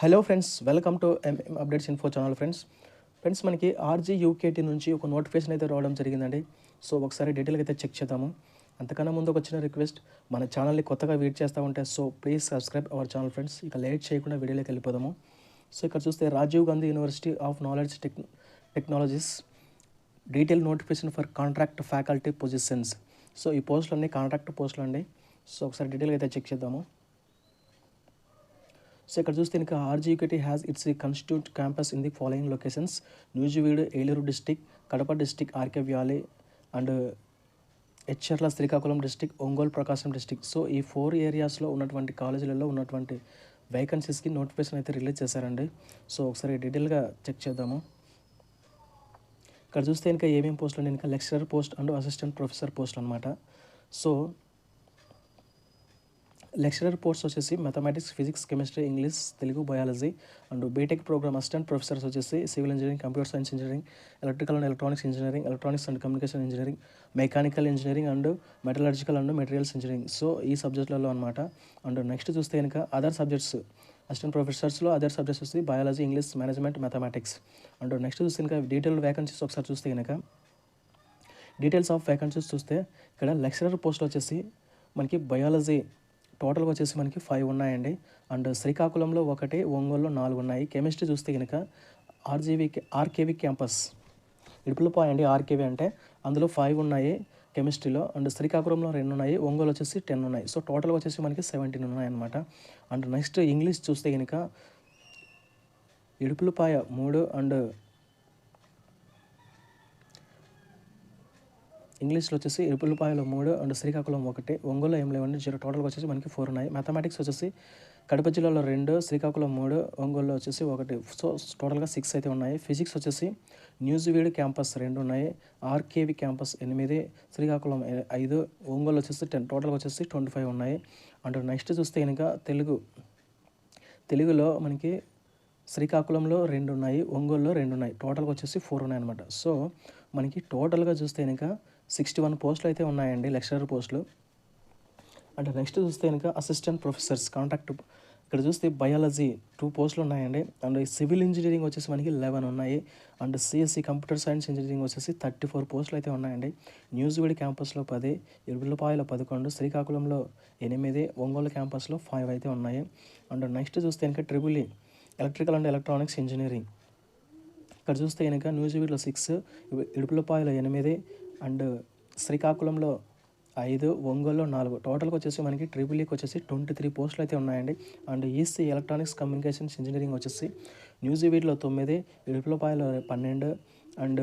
Hello friends welcome to MM updates info channel friends friends మనకి RG UKT నుంచి ఒక notification అయితే రావడం జరిగిందండి. సో ఒకసారి డీటెయిల్గా అయితే చెక్ చేద్దాము. అంతకన్నా ముందు ఒక చిన్న రిక్వెస్ట్ మన ఛానల్ని కొత్తగా వెయిట్ చేస్తూ ఉంటే so please subscribe our channel friends ఇక లేట్ చేయకుండా వీడియోలోకి వెళ్ళిపోదాము. సో ఇక్కడ చూస్తే Rajiv Gandhi university of knowledge tech technologies detail notification for contract faculty positions so ఈ పోస్టులన్నీ కాంట్రాక్ట్ పోస్టులు అండి. సో ఒకసారి డీటెయిల్గా అయితే చెక్ చేద్దాము. సో ఇక్కడ చూస్తే ఇంకా RGUKT has its constituent campus in the following locations Nuzvid Eluru district Kadapa district RK valley and హెచ్ఆర్ల Srikakulam district Ongole Prakasam district so ఈ ఫోర్ ఏరియాస్లో ఉన్నటువంటి కాలేజీలలో ఉన్నటువంటి వేకెన్సీస్కి నోటిఫికేషన్ అయితే రిలీజ్ చేశారండి. సో ఒకసారి డీటెయిల్గా చెక్ చేద్దాము. ఇక్కడ చూస్తే ఇంకా ఏమేమి పోస్టులు అంటే ఇంకా lecturer post and assistant professor post అనమాట సో లెక్చరర్ పోస్ట్ వచ్చేసి mathematics physics chemistry English Telugu biology and B Tech program assistant professors వచ్చేసి civil engineering computer science engineering electrical and electronics engineering electronics and communication engineering mechanical engineering and metallurgical and materials engineering. So ఈ సబ్జెక్టులలో అనమాట and next చూస్తే కనుక other subjects assistant ప్రొఫెసర్స్లో other subjects వచ్చి biology English management mathematics. And next చూస్తే కనుక detail vacancies ఒకసారి చూస్తే కనుక డీటెయిల్స్ ఆఫ్ వేకెన్సీస్ చూస్తే ఇక్కడ లెక్చరర్ పోస్ట్ వచ్చేసి మనకి బయాలజీ టోటల్గా వచ్చేసి మనకి ఫైవ్ ఉన్నాయండి. అండ్ శ్రీకాకుళంలో ఒకటి ఒంగోలులో నాలుగు ఉన్నాయి. కెమిస్ట్రీ చూస్తే కనుక ఆర్జీవీ ఆర్కేవి క్యాంపస్. ఇడుపులపాయ అండి ఆర్కేవి అంటే. అందులో ఫైవ్ ఉన్నాయి కెమిస్ట్రీలో. అండ్ శ్రీకాకుళంలో రెండు ఉన్నాయి ఒంగోలు వచ్చేసి టెన్ ఉన్నాయి. సో టోటల్గా వచ్చేసి మనకి సెవెంటీన్ ఉన్నాయన్నమాట. అండ్ నెక్స్ట్ ఇంగ్లీష్ చూస్తే కనుక ఇడుపులపాయ మూడు అండ్ ఇంగ్లీష్లో వచ్చేసి ఇరుపులపాయలో మూడు అండ్ శ్రీకాకుళం ఒకటి. ఒంగోలు ఏం లేవండి జీరో. టోటల్గా వచ్చేసి మనకి ఫోర్ ఉన్నాయి. మ్యాథమెటిక్స్ వచ్చేసి కడప జిల్లాలో రెండు శ్రీకాకుళం మూడు ఒంగోలులో వచ్చేసి ఒకటి. సో టోటల్గా సిక్స్ అయితే ఉన్నాయి. ఫిజిక్స్ వచ్చేసి న్యూజివీడ్ క్యాంపస్ రెండు ఉన్నాయి. ఆర్కేవి క్యాంపస్ ఎనిమిది శ్రీకాకుళం ఐదు ఒంగోలు వచ్చేసి టెన్. టోటల్గా వచ్చేసి ట్వంటీ ఫైవ్ ఉన్నాయి. అండ్ నెక్స్ట్ చూస్తే కనుక తెలుగు. తెలుగులో మనకి శ్రీకాకుళంలో రెండు ఉన్నాయి ఒంగోలులో రెండు ఉన్నాయి. టోటల్గా వచ్చేసి ఫోర్ ఉన్నాయి అనమాట సో మనకి టోటల్గా చూస్తే కనుక సిక్స్టీ వన్ పోస్టులు అయితే ఉన్నాయండి లెక్చరర్ పోస్టులు. అంటే నెక్స్ట్ చూస్తే కనుక అసిస్టెంట్ ప్రొఫెసర్స్ కాంటాక్ట్ ఇక్కడ చూస్తే బయాలజీ టూ పోస్టులు ఉన్నాయండి. అండ్ సివిల్ ఇంజనీరింగ్ వచ్చేసి మనకి లెవెన్ ఉన్నాయి. And CSC computer science engineering వచ్చేసి థర్టీ ఫోర్ పోస్టులు అయితే ఉన్నాయండి. న్యూజివీడ్ క్యాంపస్లో పది ఇరువులపాయలో పదకొండు శ్రీకాకుళంలో ఎనిమిది ఒంగోలు క్యాంపస్లో ఫైవ్ అయితే ఉన్నాయి. అండ్ నెక్స్ట్ చూస్తే కనుక triple electrical and electronics engineering. ఇక్కడ చూస్తే కనుక న్యూజివీడ్లో సిక్స్ ఇడుపులపాయలో ఎనిమిది అండ్ శ్రీకాకుళంలో ఐదు ఒంగోలు నాలుగు. టోటల్కి వచ్చేసి మనకి ట్రిపుల్ ఈకి e వచ్చేసి ట్వంటీ త్రీ పోస్టులు అయితే ఉన్నాయండి. And EC electronics communications engineering వచ్చేసి న్యూజివీడ్లో తొమ్మిది ఇడుపులపాయలో పన్నెండు అండ్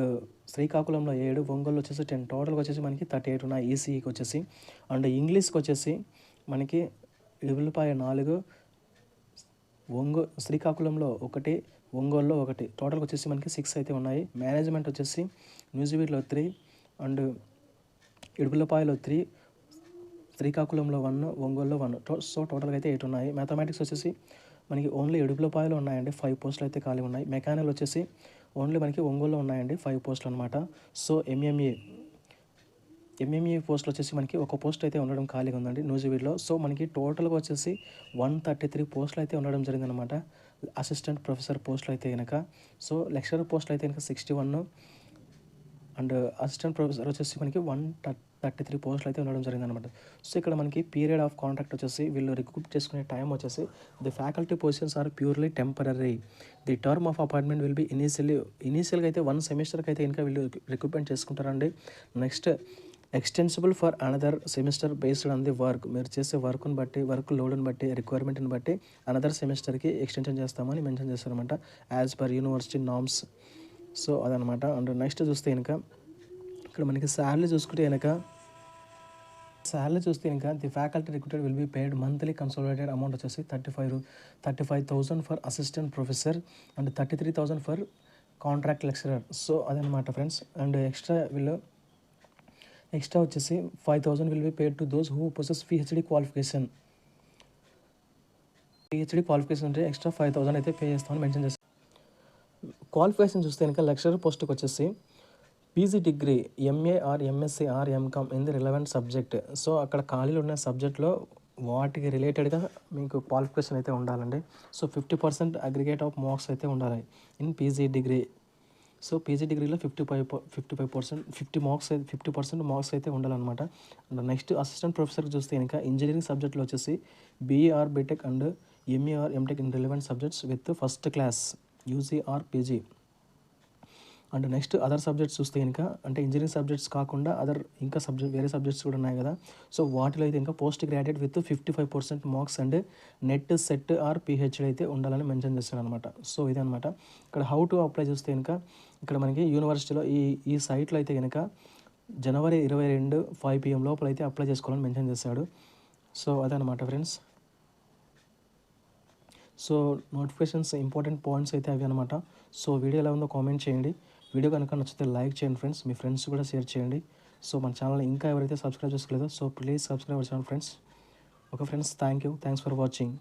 శ్రీకాకుళంలో ఏడు ఒంగోలు వచ్చేసి టెన్ టోటల్కి వచ్చేసి మనకి థర్టీ ఎయిట్ ఉన్నాయి ఈసీఈకి e వచ్చేసి. అండ్ ఇంగ్లీష్కి వచ్చేసి మనకి ఇడుపులపాయ నాలుగు ఒంగో శ్రీకాకుళంలో ఒకటి ఒంగోలులో ఒకటి. టోటల్కి వచ్చేసి మనకి సిక్స్ అయితే ఉన్నాయి. మేనేజ్మెంట్ వచ్చేసి న్యూజివీడ్లో త్రీ అండ్ ఇడుపులపాయలో త్రీ శ్రీకాకుళంలో వన్ ఒంగోలులో వన్. సో టోటల్గా అయితే ఎయిట్ ఉన్నాయి. మ్యాథమెటిక్స్ వచ్చేసి మనకి ఓన్లీ ఇడుపులపాయలో ఉన్నాయండి. ఫైవ్ పోస్టులు అయితే ఖాళీ ఉన్నాయి. మెకానికల్ వచ్చేసి ఓన్లీ మనకి ఒంగోలులో ఉన్నాయండి. ఫైవ్ పోస్టులు అనమాట సో ఎంఎంఏ ఎంఎంఈ పోస్టులు వచ్చేసి మనకి ఒక పోస్ట్ అయితే ఉండడం ఖాళీగా ఉందండి నూజివీడ్లో. సో మనకి టోటల్గా వచ్చేసి వన్ థర్టీ త్రీ పోస్టులు అయితే ఉండడం జరిగిందనమాట అసిస్టెంట్ ప్రొఫెసర్ పోస్టులు అయితే కనుక సో లెక్చరర్ పోస్టులు అయితే కనుక sixty one and assistant professor వచ్చేసి మనకి వన్ థర్టీ త్రీ పోస్టులు అయితే ఉండడం జరిగిందనమాట సో ఇక్కడ మనకి పీరియడ్ ఆఫ్ కాంట్రాక్ట్ వచ్చేసి వీళ్ళు రిక్రూట్ చేసుకునే టైం వచ్చేసి the faculty positions are purely temporary the term of appointment will be initially ఇనీషియల్గా అయితే వన్ సెమిస్టర్కి అయితే ఇంకా వీళ్ళు రిక్రూట్మెంట్ చేసుకుంటారండి. Next extensible for another semester based on the work మీరు చేసే వర్క్ని బట్టి వర్క్ లోడ్ని బట్టి రిక్వైర్మెంట్ని బట్టి అనదర్ సెమిస్టర్కి ఎక్స్టెన్షన్ చేస్తామని మెన్షన్ చేస్తారనమాట as per university norms so అదనమాట. అండ్ నెక్స్ట్ చూస్తే కనుక ఇక్కడ మనకి శాలరీ చూసుకుంటే కనుక శాలరీ చూస్తే కనుక the faculty recruited will be paid monthly consolidated amount వచ్చేసి thirty five thirty five thousand for assistant professor and thirty three thousand for contract lecturer. So అదనమాట ఫ్రెండ్స్. అండ్ ఎక్స్ట్రా వీళ్ళు ఎక్స్ట్రా వచ్చేసి five thousand will be paid to those who possess PhD qualification. PhD qualification అంటే extra five thousand అయితే pay చేస్తామని mention చేస్తాను qualification చూస్తే కనుక lecturer పోస్ట్కి వచ్చేసి PG degree MA or MSc or MCom in the relevant subject. So అక్కడ ఖాళీలు ఉన్న సబ్జెక్ట్లో వాటికి రిలేటెడ్గా మీకు క్వాలిఫికేషన్ అయితే ఉండాలండి. So fifty percent aggregate of marks అయితే ఉండాలి in PG degree. So PG డిగ్రీలో fifty five fifty five percent fifty marks అయితే ఫిఫ్టీ పర్సెంట్ మార్క్స్ అయితే ఉండాలన్నమాట. అండ్ నెక్స్ట్ అసిస్టెంట్ ప్రొఫెసర్కి చూస్తే ఇంకా ఇంజనీరింగ్ సబ్జెక్ట్లో వచ్చేసి BE or BTech and ME or MTech in relevant subjects with first class. UG or PG and next other subjects చూస్తే కనుక అంటే ఇంజనీరింగ్ సబ్జెక్ట్స్ కాకుండా అదర్ ఇంకా సబ్జెక్ట్ వేరే సబ్జెక్ట్స్ కూడా ఉన్నాయి కదా. సో వాటిలో అయితే ఇంకా post graduate with fifty five percent marks and NET SET or PhD అయితే ఉండాలని మెన్షన్ చేస్తాను అనమాట సో ఇది అనమాట ఇక్కడ హౌ టు అప్లై చూస్తే కనుక ఇక్కడ మనకి యూనివర్సిటీలో ఈ ఈ సైట్లో అయితే కనుక జనవరి ఇరవై రెండు ఫైవ్ పిఎం లోపల అయితే అప్లై చేసుకోవాలని మెన్షన్ చేశాడు. సో అదనమాట friends. So notifications important points అయితే అవి అనమాట సో వీడియో ఎలా ఉందో కామెంట్ చేయండి. వీడియో కనుక నచ్చితే లైక్ చేయండి ఫ్రెండ్స్. మీ ఫ్రెండ్స్ కూడా షేర్ చేయండి. సో మన ఛానల్ ఇంకా ఎవరైతే subscribe చేసుకోలేదో so please subscribe channel friends. Okay friends thank you. Thanks for watching.